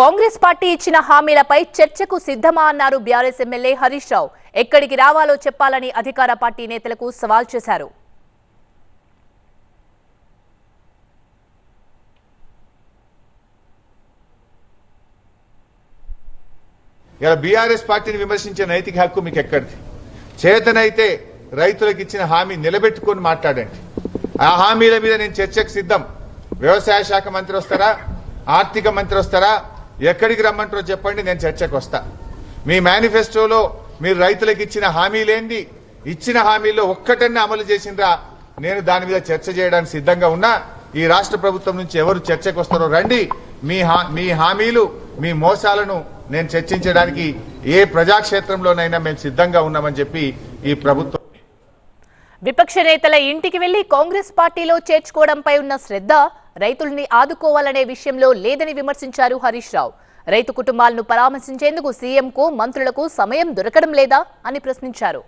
Congress party ఇచ్చిన హామీలపై చర్చకు సిద్ధమా అన్నారు బీఆర్ఎస్ ఎమ్మెల్యే హరీష్ రావు. ఎక్కడికి రావాలో చెప్పాలని అధికార పార్టీ నేతలకు సవాల్ చేశారు. ఇలా బీఆర్ఎస్ పార్టీని విమర్శించే నైతిక హక్కు మీకు ఎక్కడిది? చేతనైతే రైతులకు ఇచ్చిన హామీ నిలబెట్టుకొని మాట్లాడండి. ఆ హామీల మీద నేను చర్చకు సిద్ధం. వ్యవసాయ శాఖ మంత్రి వస్తారా? ఆర్థిక మంత్రి వస్తారా? ఎక్కడికి రమ్మంటారో చెప్పండి నేను చర్చకు వస్తా. మీ మేనిఫెస్టోలో మీరు రైతులకు ఇచ్చిన హామీలేంది? ఇచ్చిన హామీల్లో ఒక్కటన్నా అమలు చేసిండ్రా? నేను దాని మీద చర్చ చేయడానికి సిద్ధంగా ఉన్నా. ఈ రాష్ట్ర ప్రభుత్వం నుంచి ఎవరు చర్చకు వస్తారో రండి. మీ హా- మీ హామీలు మీ మోసాలను నేను చర్చించడానికి ఏ ప్రజాక్షేత్రంలోనైనా మేము సిద్ధంగా ఉన్నామని చెప్పి ఈ ప్రభుత్వం విపక్ష నేతల ఇంటికి వెళ్ళి కాంగ్రెస్ పార్టీలో చేర్చుకోవడంపై ఉన్న శ్రద్ధ రైతుల్ని ఆదుకోవాలనే విషయంలో లేదని విమర్శించారు హరీష్ రావు. రైతు కుటుంబాలను పరామర్శించేందుకు సీఎంకు మంత్రులకు సమయం దొరకడం లేదా అని ప్రశ్నించారు.